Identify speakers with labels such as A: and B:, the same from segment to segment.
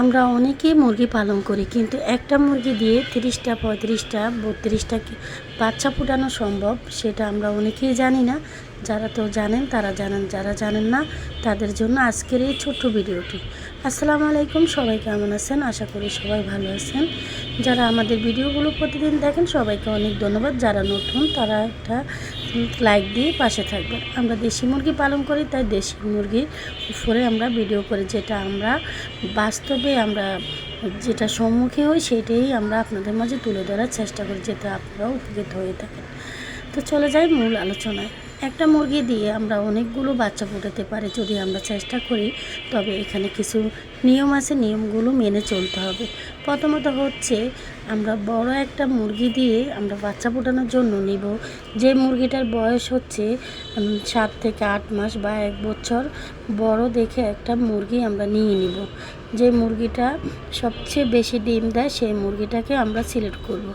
A: আমরা অনেকেই মুরগি পালন করি, কিন্তু একটা মুরগি দিয়ে তিরিশটা, পঁয়ত্রিশটা, বত্রিশটা বাচ্চা ফুটানো সম্ভব? সেটা আমরা অনেকেই জানি না। যারা তো জানেন, তারা জানেন, যারা জানেন না, তাদের জন্য আজকের এই ছোট্ট ভিডিওটি। আসসালামু আলাইকুম, সবাই কেমন আছেন? আশা করি সবাই ভালো আছেন। যারা আমাদের ভিডিওগুলো প্রতিদিন দেখেন, সবাইকে অনেক ধন্যবাদ। যারা নতুন, তারা একটা লাইক দিয়ে পাশে থাকবেন। আমরা দেশি মুরগি পালন করি, তাই দেশি মুরগির উপরে আমরা ভিডিও করি, যেটা আমরা বাস্তবে আমরা যেটা সম্মুখীন হই, সেটাই আমরা আপনাদের মাঝে তুলে ধরার চেষ্টা করি, যাতে আপনারাও উপকৃত হয়ে থাকেন। তো চলে যাই মূল আলোচনায়। একটা মুরগি দিয়ে আমরা অনেকগুলো বাচ্চা ফোটাতে পারি যদি আমরা চেষ্টা করি। তবে এখানে কিছু নিয়ম আছে, নিয়মগুলো মেনে চলতে হবে। প্রথমত হচ্ছে আমরা বড় একটা মুরগি দিয়ে আমরা বাচ্চা ফোটানোর জন্য নিব। যে মুরগিটার বয়স হচ্ছে সাত থেকে আট মাস বা এক বছর, বড় দেখে একটা মুরগি আমরা নিয়ে নিব। যে মুরগিটা সবচেয়ে বেশি ডিম দেয়, সেই মুরগিটাকে আমরা সিলেক্ট করব।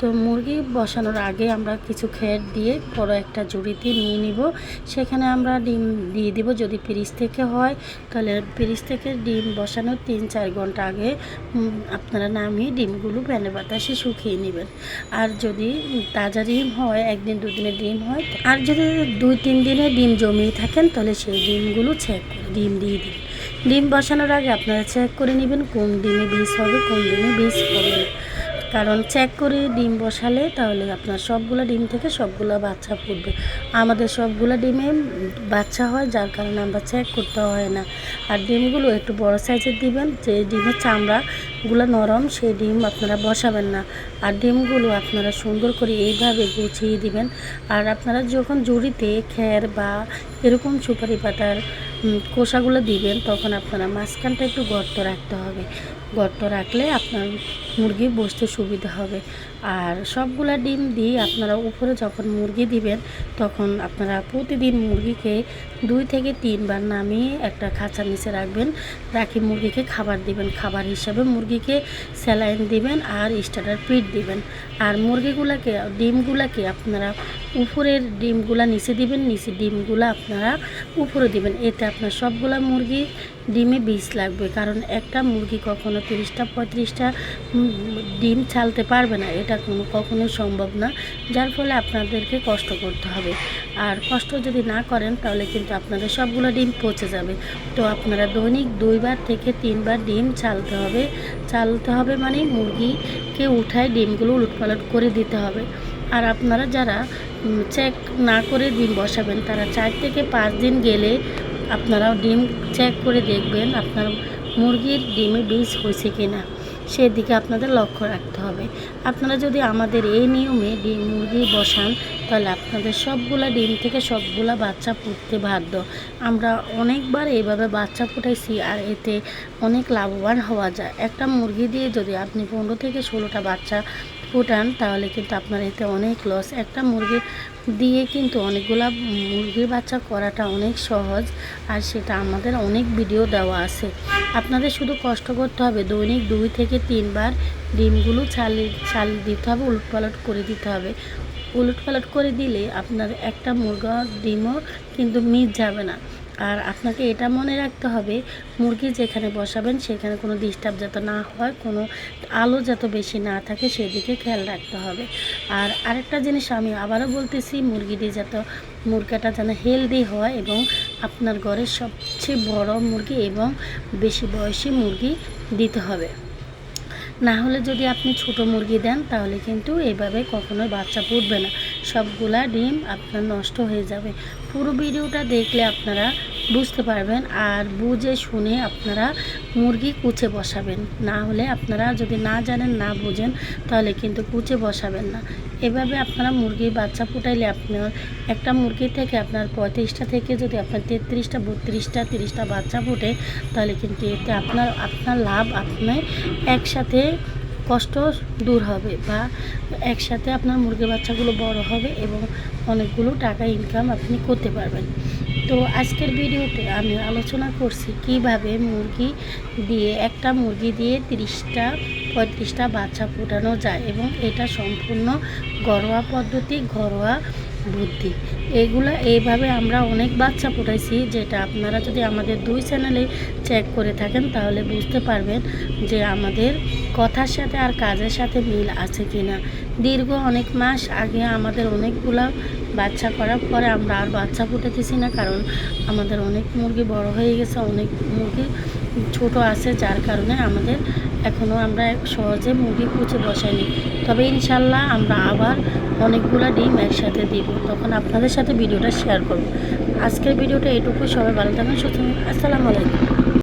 A: তো মুরগি বসানোর আগে আমরা কিছু খের দিয়ে বড় একটা জুড়িতে নিয়ে নিব। সেখানে আমরা ডিম দিয়ে দিব। যদি পিরিচ থেকে হয়, তাহলে পিরিচ থেকে ডিম বসানোর তিন চার ঘণ্টা আগে আপনারা নামিয়ে ডিমগুলো প্যানে বাতাসে শুকিয়ে নেবেন। আর যদি তাজা ডিম হয়, একদিন দুদিনের ডিম হয়, আর যদি দুই তিন দিনে ডিম জমিয়ে থাকেন, তাহলে সেই ডিমগুলো করে ডিম দিয়ে দিন। ডিম বসানোর আগে আপনারা চেক করে নেবেন কোন ডিমে বীজ হবে, কোন ডিমে বীজ হবে কারণ চেক করে ডিম বসালে তাহলে আপনার সবগুলো ডিম থেকে সবগুলো বাচ্চা ফুটবে। আমাদের সবগুলো ডিমে বাচ্চা হয়, যার কারণে আমরা চেক করতে হয় না। আর ডিমগুলো একটু বড় সাইজের দিবেন, যে ডিমের চামড়াগুলো নরম, সেই ডিম আপনারা বসাবেন না। আর ডিমগুলো আপনারা সুন্দর করে এইভাবে গুছিয়ে দিবেন। আর আপনারা যখন জুড়িতে খের বা এরকম সুপারি পাতার খোসাগুলো দিবেন, তখন আপনারা মাঝখানটা একটু গর্ত রাখতে হবে। গর্ত রাখলে আপনার মুরগি বসতে সুবিধা হবে। আর সবগুলা ডিম দিয়ে আপনারা উপরে যখন মুরগি দিবেন, তখন আপনারা প্রতিদিন মুরগিকে দুই থেকে তিনবার নামিয়ে একটা খাঁচার নিচে রাখবেন, রাখি মুরগিকে খাবার দিবেন। খাবার হিসাবে মুরগিকে স্যালাইন দিবেন আর স্টার্টার পিট দিবেন। আর মুরগিগুলাকে, ডিমগুলাকে আপনারা উপরের ডিমগুলা নিচে দিবেন, নিচে ডিমগুলা আপনারা উপরে দিবেন। এতে আপনার সবগুলা মুরগি ডিমে বীজ লাগবে, কারণ একটা মুরগি কখনো তিরিশটা, পঁয়ত্রিশটা ডিম ছালতে পারবে না, এটা কোনো কখনো সম্ভব না, যার ফলে আপনাদেরকে কষ্ট করতে হবে। আর কষ্ট যদি না করেন, তাহলে কিন্তু আপনাদের সবগুলো ডিম পচে যাবে। তো আপনারা দৈনিক দুইবার থেকে তিনবার ডিম চালতে হবে। চালতে হবে মানে মুরগিকে উঠায় ডিমগুলো উলটপালট করে দিতে হবে। আর আপনারা যারা চেক না করে ডিম বসাবেন, তারা চার থেকে পাঁচ দিন গেলে আপনারা ডিম চেক করে দেখবেন আপনার মুরগির ডিমে বীজ হয়েছে কি না সেদিকে আপনাদের লক্ষ্য রাখতে হবে। আপনারা যদি আমাদের এই নিয়মে ডিম, মুরগি বসান, তাহলে আপনাদের সবগুলা ডিম থেকে সবগুলা বাচ্চা ফুটতে বাধ্য। আমরা অনেকবার এইভাবে বাচ্চা ফুটাইছি আর এতে অনেক লাভবান হওয়া যায়। একটা মুরগি দিয়ে যদি আপনি পনেরো থেকে ষোলোটা বাচ্চা ফুটান, তাহলে কিন্তু আপনার এতে অনেক লস একটা মুরগি দিয়ে কিন্তু অনেকগুলা মুরগির বাচ্চা করাটা অনেক সহজ, আর সেটা আমাদের অনেক ভিডিও দেওয়া আছে। আপনাদের শুধু কষ্ট করতে হবে, দৈনিক দুই থেকে তিনবার ডিমগুলো ছালি, ছাল দিতে হবে, উলটপালট করে দিতে হবে। উলটপালট করে দিলে আপনার একটা মুরগার ডিমও কিন্তু মিস যাবে না। আর আপনাকে এটা মনে রাখতে হবে, মুরগি যেখানে বসাবেন সেখানে কোনো ডিস্টার্ব যাতে না হয়, কোনো আলো যাতে বেশি না থাকে সেদিকে খেয়াল রাখতে হবে। আর আরেকটা জিনিস আমি আবারও বলতেছি, মুরগিটি যাতে মুরগাটা যেন হেলদি হয় এবং আপনার ঘরের সবচেয়ে বড় মুরগি এবং বেশি বয়সী মুরগি দিতে হবে। না হলে যদি আপনি ছোট মুরগি দেন তাহলে কিন্তু এভাবে কখনোই বাচ্চা ফুটবে না। সবগুলা ডিম আপনার নষ্ট হয়ে যাবে। পুরো ভিডিওটা দেখলে আপনারা বুঝতে পারবেন আর বুঝে শুনে আপনারা মুরগি কুচে বসাবেন। না হলে আপনারা যদি না জানেন, না বুঝেন, তাহলে কিন্তু কুচে বসাবেন না। এভাবে আপনারা মুরগির বাচ্চা ফুটাইলে আপনার একটা মুরগি থেকে আপনার পঁয়ত্রিশটা থেকে যদি আপনার তেত্রিশটা, বত্রিশটা, তিরিশটা বাচ্চা ফুটে, তাহলে কিন্তু এতে আপনার আপনার লাভ আপনি একসাথে কষ্ট দূর হবে বা একসাথে আপনার মুরগি বাচ্চাগুলো বড় হবে এবং অনেকগুলো টাকা ইনকাম আপনি করতে পারবেন। তো আজকের ভিডিওতে আমি আলোচনা করছি কীভাবে মুরগি দিয়ে একটা মুরগি দিয়ে তিরিশটা, পঁয়ত্রিশটা বাচ্চা ফোটানো যায় এবং এটা সম্পূর্ণ ঘরোয়া পদ্ধতি, ঘরোয়া বুদ্ধি। এগুলো এইভাবে আমরা অনেক বাচ্চা ফুটাইছি যেটা আপনারা যদি আমাদের দুই চ্যানেলে চেক করে থাকেন, তাহলে বুঝতে পারবেন যে আমাদের কথার সাথে আর কাজের সাথে মিল আছে কি না দীর্ঘ অনেক মাস আগে আমাদের অনেকগুলা বাচ্চা করার পরে আমরা আর বাচ্চা ফুটাতেছি না, কারণ আমাদের অনেক মুরগি বড় হয়ে গেছে, অনেক মুরগি ছোট আছে, যার কারণে আমাদের এখনও আমরা সহজে মুরগি কুচে বসাইনি। তবে ইনশাল্লাহ আমরা আবার অনেকগুলো ডিম একসাথে দিব। তখন আপনাদের সাথে ভিডিওটা শেয়ার করব। আজকের ভিডিওটা এটুকু সবাই ভালো থাকবেন থাকবেন। আসসালামু আলাইকুম।